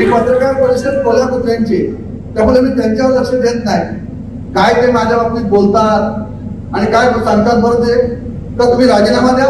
आणि पत्रकार परिषद कोल्हापूरच्यांची त्यामुळे मी त्यांच्यावर लक्ष देत नाही. काय ते माझ्या बाबतीत बोलतात आणि काय सांगतात बरं ते तर तुम्ही राजीनामा द्या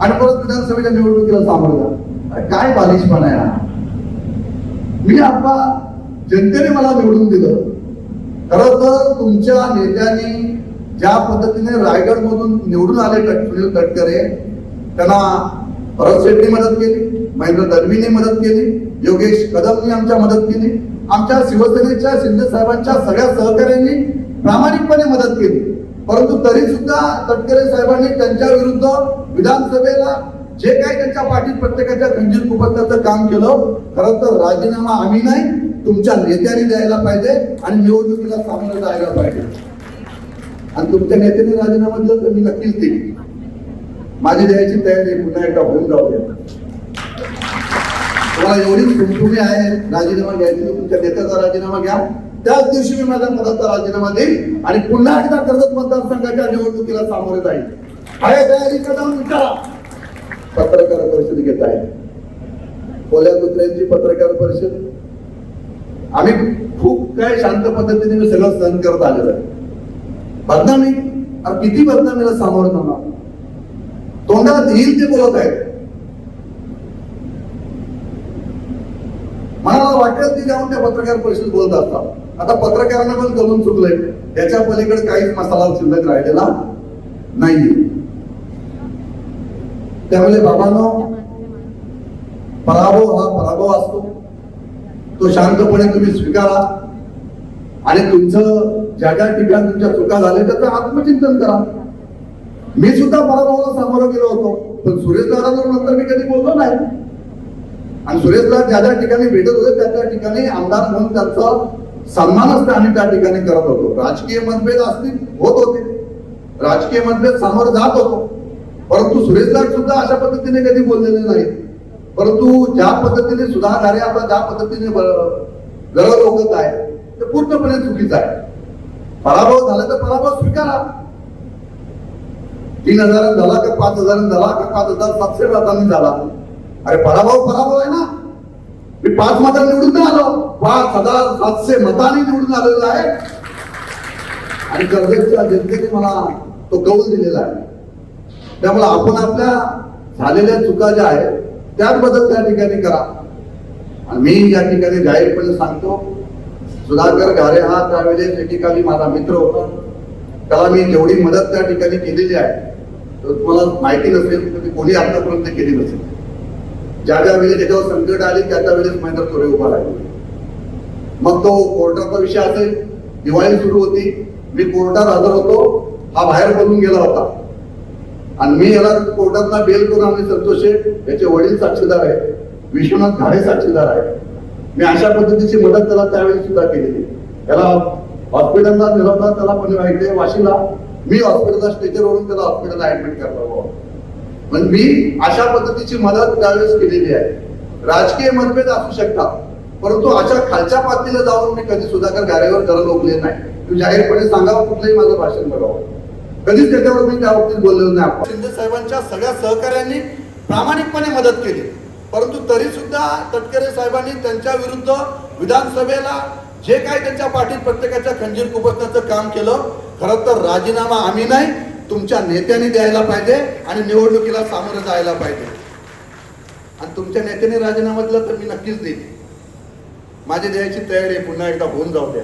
आणि परत विधानसभेच्या निवडणुकीला सामोरं द्या काय बालिशपणा आहे मी आप्पा जनतेने मला निवडून दिलं. खरं तर तुमच्या नेत्यांनी ज्या पद्धतीने रायगड मधून निवडून आले कट- सुनील तटकरे त्यांना परत शेट्टी मदत केली. महेंद्र दळवीने मदत केली योगेश कदमनी आमच्या मदत केली आमच्या शिवसेनेच्या शिंदे साहेबांच्या सगळ्या सहकार्यांनी प्रामाणिकपणे मदत केली. परंतु तरी सुद्धा तटकरे साहेबांनी त्यांच्या विरुद्ध विधानसभेला जे काही त्यांच्या पाठीत प्रत्येकाच्या खंजीर कुपत्याचं काम केलं खरं तर राजीनामा आम्ही नाही तुमच्या नेत्याने द्यायला पाहिजे आणि निवडणुकीला सामोरं जायला पाहिजे. आणि तुमच्या नेत्याने राजीनामा दिला तर मी नक्कीच देईन. माझी द्यायची तयारी पुन्हा एकदा होऊन जाऊ द्या. तुम्हाला एवढीच कुमकुमी आहे राजीनामा घ्यायची तुमच्या नेत्याचा राजीनामा घ्या. त्याच दिवशी मी माझ्या पदाचा राजीनामा देईन आणि पुन्हा एकदा कर्जत मतदारसंघाच्या निवडणुकीला सामोरे जाईल आहे तयारी कदम विचारा. पत्रकार परिषद घेत आहे. कोल्या कुत्र्यांची पत्रकार परिषद. आम्ही खूप काय शांत पद्धतीने मी सगळं सहन करत आलेलो आहे. बदनामी किती बदनामीला सामोरं जाणार? तोंडात येईल ते बोलत आहेत मला वाटेल ते जाऊन त्या पत्रकार परिषद बोलत असतात. आता पत्रकारांना पण करून चुकलंय. त्याच्या पलीकडे काहीच मसाला शिल्लक राहिलेला नाही त्यामुळे बाबांनो पराभव हा पराभव असतो. तो शांतपणे तुम्ही स्वीकारा. आणि तुमचं ज्या ज्या ठिकाणी तुमच्या चुका झाल्या त्याचं आत्मचिंतन करा. मी सुद्धा पराभवाला सामोरं गेलो होतो. पण सुरेश दादांवर नंतर मी कधी बोललो नाही. आणि सुरेशला ज्या ज्या ठिकाणी भेटत होते त्या त्या ठिकाणी आमदार म्हणून त्यांचा असते आम्ही त्या ठिकाणी करत होतो. राजकीय मतभेद असतील होत होते. राजकीय मतभेद सामोर जात होतो. परंतु सुरेशला सुद्धा अशा पद्धतीने कधी बोललेले नाही. परंतु ज्या पद्धतीने सुधारणारे आता ज्या पद्धतीने गरज ओघत आहे ते पूर्णपणे चुकीचं आहे. पराभव झाला तर पराभव स्वीकारा. तीन हजार झाला का पाच हजार झाला का पाच हजार सातशे मतांनी झाला. अरे पराभव पराभव आहे ना. मी पाच मतांनी निवडून नाही आलो. पाच हजार सातशे मतांनी निवडून आलेलो आहे. आणि कर्जतच्या जनतेने मला तो कौल दिलेला आहे. त्यामुळे आपण आपल्या झालेल्या चुका ज्या आहेत त्यात बदल त्या ठिकाणी करा. आणि मी या ठिकाणी जाहीरपणे सांगतो सुधाकर घारे हा त्यावेळेस एकेकाली माझा मित्र होता. त्याला मी जेवढी मदत त्या ठिकाणी केलेली आहे तर तुम्हाला माहिती नसेल तर ती कोणी आतापर्यंत केली नसेल. ज्या ज्या वेळी त्याच्यावर संकट आली त्या त्या वेळेस महेंद्र थोरे उभा राहिले. मग तो कोर्टाचा विषय असेल दिवाळी सुरू होती. मी कोर्टात हजर होतो हा बाहेर पडून गेला होता. आणि मी याला कोर्टात बेल करून आम्ही संतोष. शेठ याचे वडील साक्षीदार आहे विश्वनाथ घाडे साक्षीदार आहे मी अशा पद्धतीची मदत त्याला त्यावेळी सुद्धा केलेली. त्याला हॉस्पिटलला नेलं होता त्याला पण माहिती आहे वाशीला मी हॉस्पिटलला स्टेचरवरून त्याला हॉस्पिटलला ऍडमिट करतो पण मी अशा पद्धतीची मदत त्यावेळेस केलेली आहे. राजकीय मतभेद असू शकतात परंतु अशा खालच्या पातळीला जाऊन मी कधी सुधाकर गारेवर जरा लोकले नाही. तुम्ही जाहीरपणे सांगावं कुठलंही माझं भाषण करावं कधीच त्याच्यावर मी त्या बाबतीत बोललेलो नाही. आपण शिंदे साहेबांच्या सगळ्या सहकार्यांनी प्रामाणिकपणे मदत केली. परंतु तरी सुद्धा तटकरे साहेबांनी त्यांच्या विरुद्ध विधानसभेला जे काही त्यांच्या पाठीत प्रत्येकाच्या खंजीर कुपसण्याचं काम केलं खरं तर राजीनामा आम्ही नाही तुमच्या नेत्याने द्यायला पाहिजे आणि निवडणुकीला सामोरं जायला पाहिजे. आणि तुमच्या नेत्याने राजीनामा दिला तर मी नक्कीच देईन. माझी द्यायची तयारी पुन्हा एकदा होऊन जाऊ द्या.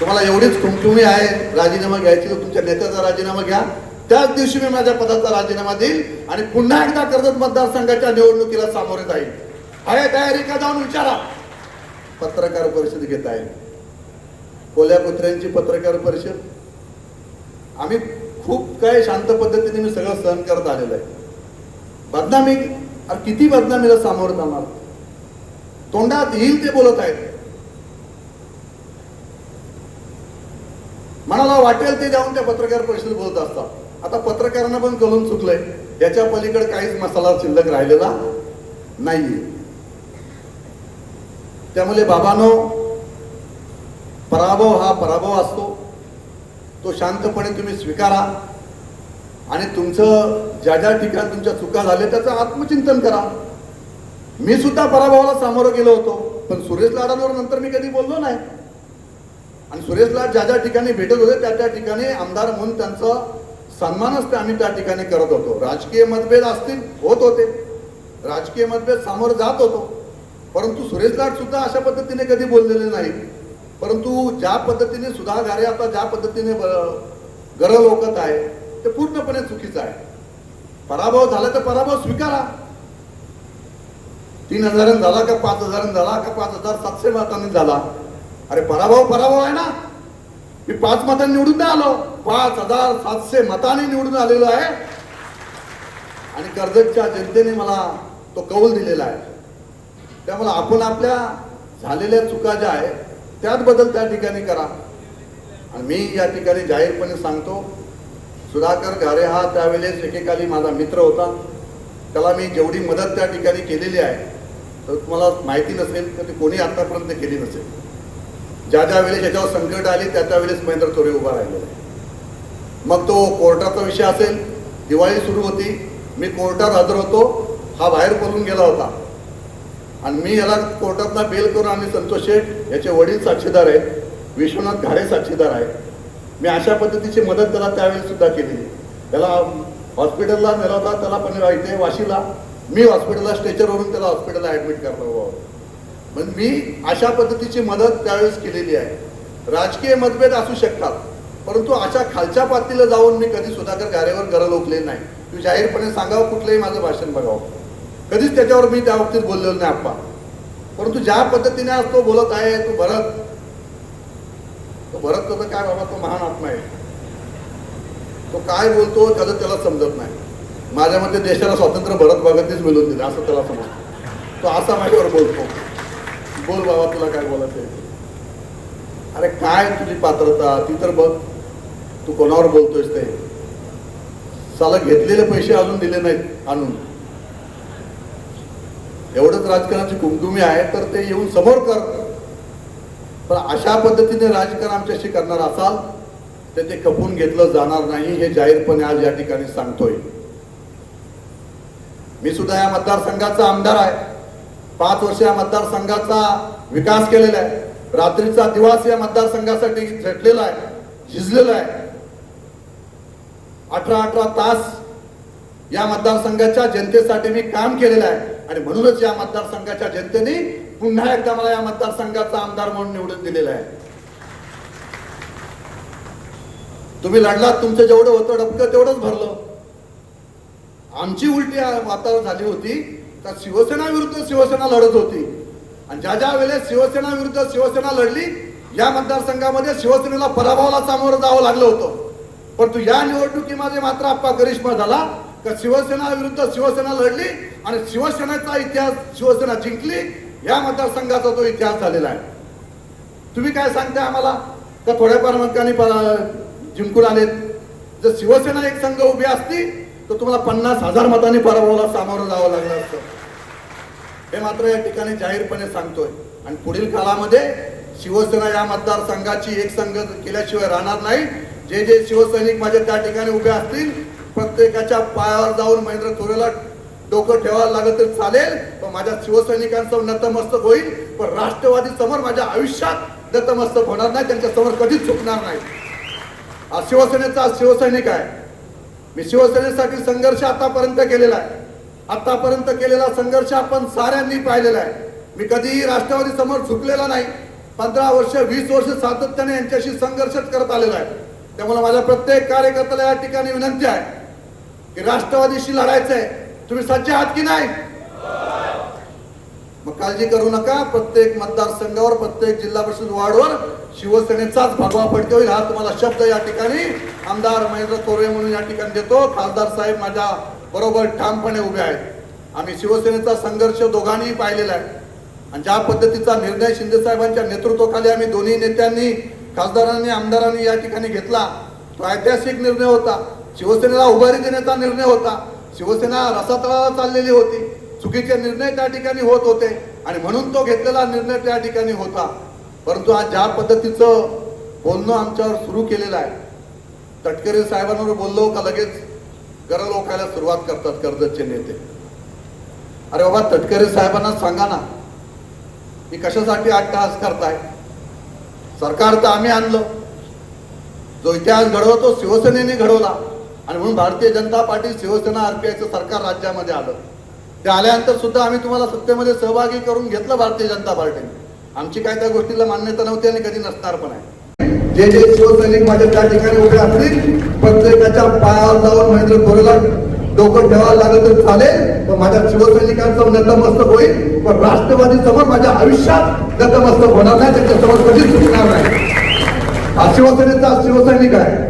तुम्हाला एवढीच खुमखुमी आहे राजीनामा घ्यायची तर तुमच्या नेत्याचा राजीनामा घ्या. त्याच दिवशी मी माझ्या पदाचा राजीनामा देईल आणि पुन्हा एकदा कर्जत मतदारसंघाच्या निवडणुकीला सामोरे जाईल आहे तयारी का जाऊन विचारा. पत्रकार परिषद घेत आहे. कोल्या कुत्र्यांची पत्रकार परिषद. आम्ही खूप काय शांत पद्धतीने मी सगळं सहन करत आलेलं आहे. बदनामी अरे किती बदनामीला सामोरं जाणार? तोंडात येईल ते बोलत आहेत. मनाला वाटेल ते जाऊन त्या पत्रकार परिषदेत बोलत असतात. आता पत्रकारांना पण कळून चुकलंय. याच्या पलीकडे काहीच मसाला शिल्लक राहिलेला नाहीये. त्यामुळे बाबानो पराभव हा पराभव असतो. तो शांतपणे तुम्ही स्वीकारा. आणि तुमचं ज्या ज्या ठिकाणी तुमच्या चुका झाल्या त्याचं आत्मचिंतन करा. मी सुद्धा पराभवाला सामोरं गेलो होतो पण सुरेश लाडांवर नंतर मी कधी बोललो नाही. आणि सुरेश लाड ज्या ज्या ठिकाणी भेटत होते त्या त्या ठिकाणी आमदार म्हणून त्यांचा सन्मानच ते आम्ही त्या ठिकाणी करत होतो. राजकीय मतभेद असतील होत होते. राजकीय मतभेद सामोरं जात होतो. परंतु सुरेश लाड सुद्धा अशा पद्धतीने कधी बोललेले नाही परंतु ज्या पद्धतीने सुधारणारे आता ज्या पद्धतीने गरज लोकत आहे ते पूर्णपणे चुकीचं आहे. पराभव झाला तर पराभव स्वीकारा. तीन हजारांनी झाला का पाच हजारांनी झाला का पाच हजार सातशे मतांनी झाला? अरे पराभव पराभव आहे ना. मी पाच मतांनी निवडून नाही आलो. पाच हजार सातशे मतांनी निवडून आलेलो आहे. आणि कर्जतच्या जनतेने मला तो कौल दिलेला आहे. त्यामुळे आपण आपल्या झालेल्या चुका ज्या आहेत त्यात बदल त्या ठिकाणी करा. आणि मी या ठिकाणी जाहीरपणे सांगतो सुधाकर घारे हा त्यावेळेस एकेकाली माझा मित्र होता. त्याला मी जेवढी मदत त्या ठिकाणी केलेली आहे तर तुम्हाला माहिती नसेल तर ती कोणी आत्तापर्यंत केली नसेल. ज्या ज्या वेळेस याच्यावर संकट आली त्या त्यावेळेस महेंद्र चोरे उभा राहिलेला आहे मग तो कोर्टाचा विषय असेल दिवाळी सुरू होती मी कोर्टात हजर होतो हा बाहेर पडून गेला होता. आणि मी याला कोर्टातला बेल करून आणि संतोष शेठ याचे वडील साक्षीदार आहेत विश्वनाथ घाडे साक्षीदार आहेत. मी अशा पद्धतीची मदत त्याला त्यावेळी सुद्धा केली त्याला हॉस्पिटलला नेला होता त्याला पण इथे वाशीला. मी हॉस्पिटलला स्ट्रेचरवरून त्याला हॉस्पिटलला ऍडमिट करतो. बाबा पण मी अशा पद्धतीची मदत त्यावेळेस केलेली आहे. राजकीय मतभेद असू शकतात परंतु अशा खालच्या पातळीला जाऊन मी कधी सुधाकर गारेवर गरज ओकले नाही. तू जाहीरपणे सांगावं कुठलंही माझं भाषण बघावं. कधीच त्याच्यावर मी त्या बाबतीत बोललेलो नाही आप्पा. परंतु ज्या पद्धतीने आज तो बोलत आहे तो भरत तो भरत तर काय बाबा तो महान आत्मा आहे. तो काय बोलतो त्याचं त्याला समजत नाही. माझ्या मते देशाला स्वातंत्र्य भरत भगतनेच मिळून दिलं असं त्याला समजतो. तो असा माझ्यावर बोलतो. बोल बाबा तुला काय बोलायचं आहे अरे काय तुझी पात्रता? ती तर बघ तू कोणावर बोलतोयस ते? साला घेतलेले पैसे अजून दिले नाहीत आणून. एवढंच राजकारणाची कुमकुमी आहे तर ते येऊन समोर कर. पण अशा पद्धतीने राजकारण आमच्याशी करणार असाल तर ते खपून घेतलं जाणार नाही हे जाहीरपणे आज या ठिकाणी सांगतोय. मी सुद्धा या मतदारसंघाचा आमदार आहे. पाच वर्ष या मतदारसंघाचा विकास केलेला आहे. रात्रीचा दिवस या मतदारसंघासाठी झटलेला आहे झिजलेला आहे. अठरा अठरा तास या मतदारसंघाच्या जनतेसाठी मी काम केलेलं आहे. आणि म्हणूनच या मतदारसंघाच्या जनतेने पुन्हा एकदा मला या मतदारसंघाचा आमदार म्हणून निवडून दिलेला आहे. तुम्ही लढलात तुमचं जेवढं होतं डबकं तेवढंच भरलं. आमची उलटी वातावरण झाली होती तर शिवसेना विरुद्ध शिवसेना लढत होती. आणि ज्या ज्या वेळेस शिवसेना विरुद्ध शिवसेना लढली या मतदारसंघामध्ये शिवसेनेला पराभवाला सामोरं जावं लागलं होतं. परंतु या निवडणुकीमध्ये मात्र आप्पा करिश्मा झाला. शिवसेना विरुद्ध शिवसेना लढली आणि शिवसेनेचा इतिहास शिवसेना जिंकली या मतदारसंघाचा तो इतिहास झालेला आहे. तुम्ही काय सांगता आम्हाला? का थोड्याफार मतकांनी परा- जिंकून आलेत? जर शिवसेना एक संघ उभी असती तर तुम्हाला पन्नास हजार मतांनी पराभवाला सामोरं जावं लागलं असतं. हे मात्र या ठिकाणी जाहीरपणे सांगतोय. आणि पुढील काळामध्ये शिवसेना या मतदारसंघाची एक संघ केल्याशिवाय राहणार नाही. जे जे शिवसैनिक माझ्या त्या ठिकाणी उभे असतील प्रत्येकाच्या पायावर जाऊन महेंद्र थोरेला डोकं ठेवायला लागत तर चालेल. पण माझ्या शिवसैनिकांचं नतमस्तक होईल. पण राष्ट्रवादी समोर माझ्या आयुष्यात नतमस्तक होणार नाही. त्यांच्यासमोर कधीच चुकणार नाही. हा शिवसेनेचा शिवसैनिक आहे. मी शिवसेनेसाठी संघर्ष आतापर्यंत केलेला आहे. आतापर्यंत केलेला संघर्ष आपण साऱ्यांनी पाहिलेला आहे. मी कधीही राष्ट्रवादी समोर झुकलेला नाही. पंधरा वर्ष वीस वर्ष सातत्याने यांच्याशी संघर्षच करत आलेला आहे. त्यामुळे माझ्या प्रत्येक कार्यकर्त्याला या ठिकाणी विनंती आहे. की राष्ट्रवादीशी लढायचं आहे तुम्ही सज्ज आहात की नाही? मग काळजी करू नका. प्रत्येक मतदारसंघावर प्रत्येक जिल्हा परिषद वार्डवर शिवसेनेचाच भगवा पडते होईल हा तुम्हाला शब्द या ठिकाणी आमदार महेंद्र तोरे म्हणून या ठिकाणी देतो. खासदार साहेब माझ्या बरोबर ठामपणे उभे आहेत. आम्ही शिवसेनेचा संघर्ष दोघांनीही पाहिलेला आहे. आणि ज्या पद्धतीचा निर्णय शिंदे साहेबांच्या नेतृत्वाखाली आम्ही दोन्ही नेत्यांनी खासदारांनी आमदारांनी या ठिकाणी घेतला तो ऐतिहासिक निर्णय होता. शिवसेनेला उभारी देण्याचा निर्णय होता. शिवसेना रसातळाला चाललेली होती. चुकीचे निर्णय त्या ठिकाणी होत होते आणि म्हणून तो घेतलेला निर्णय त्या ठिकाणी होता. परंतु आज ज्या पद्धतीचं बोलणं आमच्यावर सुरू केलेलं आहे तटकरे साहेबांवर बोललो का लगेच गरज ओखायला सुरुवात करतात कर्जतचे नेते. अरे बाबा तटकरे साहेबांना सांगा ना की कशासाठी अट्टहास करताय? सरकार तर आम्ही आणलं. जो इतिहास घडवला तो शिवसेनेने घडवला. आणि म्हणून भारतीय जनता पार्टी शिवसेना आरपीआयचं सरकार राज्यामध्ये आलं. ते आल्यानंतर सुद्धा आम्ही तुम्हाला सत्तेमध्ये सहभागी करून घेतलं भारतीय जनता पार्टीने. आमची काय त्या गोष्टीला मान्यता नव्हती आणि कधी नसणार पण आहे. जे जे शिवसैनिक माझ्या त्या ठिकाणी उभे असतील प्रत्येकाच्या पायावर जाऊन महेंद्र खोरेला डोकं ठेवायला लागलं तर चालेल. पण माझ्या शिवसैनिकांचं नतमस्तक होईल. पण राष्ट्रवादी समोर माझ्या आयुष्यात नतमस्तक होणार नाही त्याच्यासमोर कधीच चुकणार नाही. हा शिवसेनेचा शिवसैनिक आहे.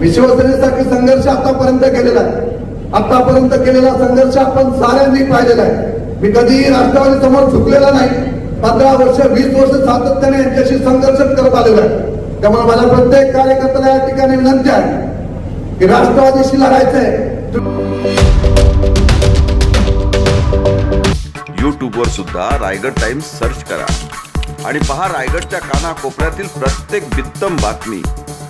मी शिवसेनेसाठी संघर्ष आतापर्यंत केलेला आहे. आतापर्यंत केलेला संघर्ष आपण साऱ्यांनी पाहिलेला आहे. मी कधीही राष्ट्रवादी समोर झुकलेला नाही. पंधरा वर्ष वीस वर्ष सातत्याने यांच्याशी संघर्ष करत आलेलो आहे. त्यामुळे मला प्रत्येक कार्यकर्त्याला या ठिकाणी विनंती आहे की राष्ट्रवादीशी लढायचंय यूट्यूबवर सुद्धा रायगड टाइम्स सर्च करा. आणि पहा रायगडच्या कानाकोपऱ्यातील प्रत्येक बित्तम बातमी.